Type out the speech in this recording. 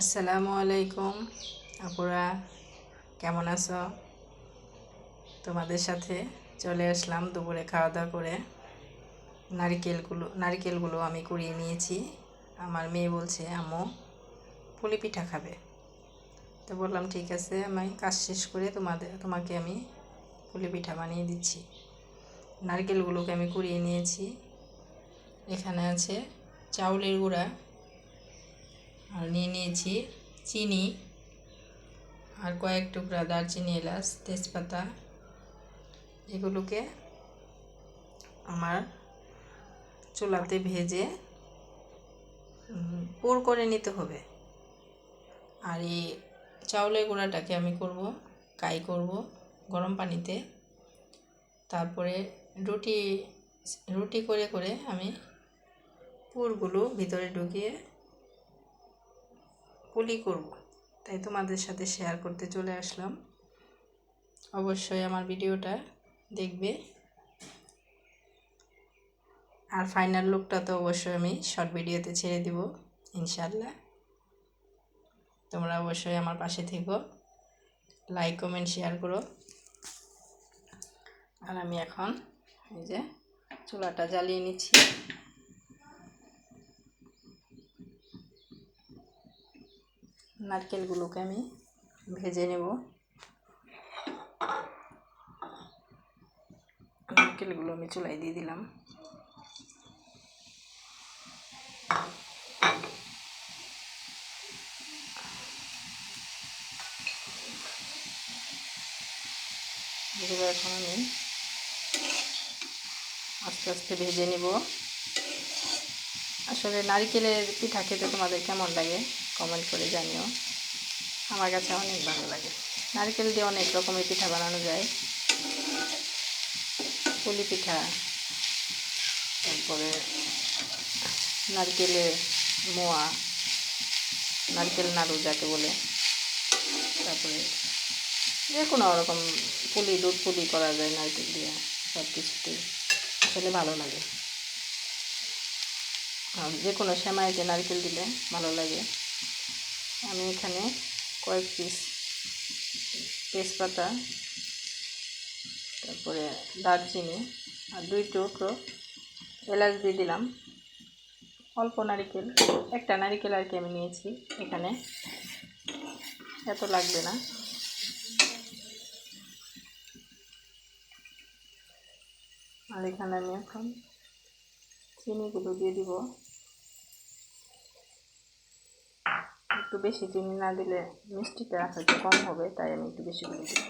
আসসালামু আলাইকুম। আপুরা, কেমন আছো? তোমাদের সাথে চলে আসলাম দুপুরে খাওয়া দাওয়া করে। নারিকেলগুলো নারিকেলগুলো আমি কুড়িয়ে নিয়েছি। আমার মেয়ে বলছে, আম্মু, পুলি পিঠা খাবে। তো বললাম, ঠিক আছে, আমি কাজ শেষ করে তোমাদের, তোমাকে আমি পুলি পিঠা বানিয়ে দিচ্ছি। নারকেলগুলোকে আমি কুড়িয়ে নিয়েছি। এখানে আছে চাউলের গুঁড়া আর নিয়ে নিয়েছি চিনি আর কয়েক টুকরা দারচিনি এলাচ, তেজপাতা, এগুলোকে আমার চুলাতে ভেজে পুর করে নিতে হবে। আর এই চাউলের গুঁড়াটাকে আমি করব, কাই করব গরম পানিতে। তারপরে রুটি রুটি করে করে আমি পুরগুলো ভিতরে ঢুকিয়ে পুলি করব। তাই তোমাদের সাথে শেয়ার করতে চলে আসলাম। অবশ্যই আমার ভিডিওটা দেখবে। আর ফাইনাল লুকটা তো অবশ্যই আমি শর্ট ভিডিওতে ছেড়ে দিব ইনশাল্লাহ তোমরা অবশ্যই আমার পাশে থেকো। লাইক কমেন্ট শেয়ার করো। আর আমি এখন এই যে চুলাটা জ্বালিয়ে নিচ্ছি। নারকেলগুলোকে আমি ভেজে নেব। নারকেলগুলো আমি চুলায় দিয়ে দিলাম। এগুলো এখন আমি আস্তে আস্তে ভেজে নিব। আসলে নারিকেলের পিঠা খেতে তোমাদের কেমন লাগে? কমেন্ট করে জানিও। আমার কাছে অনেক ভালো লাগে। নারকেল দিয়ে অনেক রকমের পিঠা বানানো যায়। পুলি পিঠা, তারপরে নারকেলের মোয়া, নারকেল নাড়ু যাকে বলে। তারপরে যে কোনো রকম পুলি, দুধ পুলি করা যায় নারকেল দিয়ে সব কিছুতেই আসলে ভালো লাগে। যে কোনো সেমাইতে নারকেল দিলে ভালো লাগে। আমি এখানে কয়েক পিস তেজপাতা, তারপরে দারচিনি আর দুই টুকরো এলাচ দিয়ে দিলাম। অল্প নারিকেল, একটা নারিকেল আর কি আমি নিয়েছি এখানে। এত লাগবে না। আর এখানে আমি এখন চিনিগুলো দিয়ে দিব। একটু বেশি চিনি না দিলে মিষ্টিটা হয়তো কম হবে, তাই আমি একটু বেশি করে দিই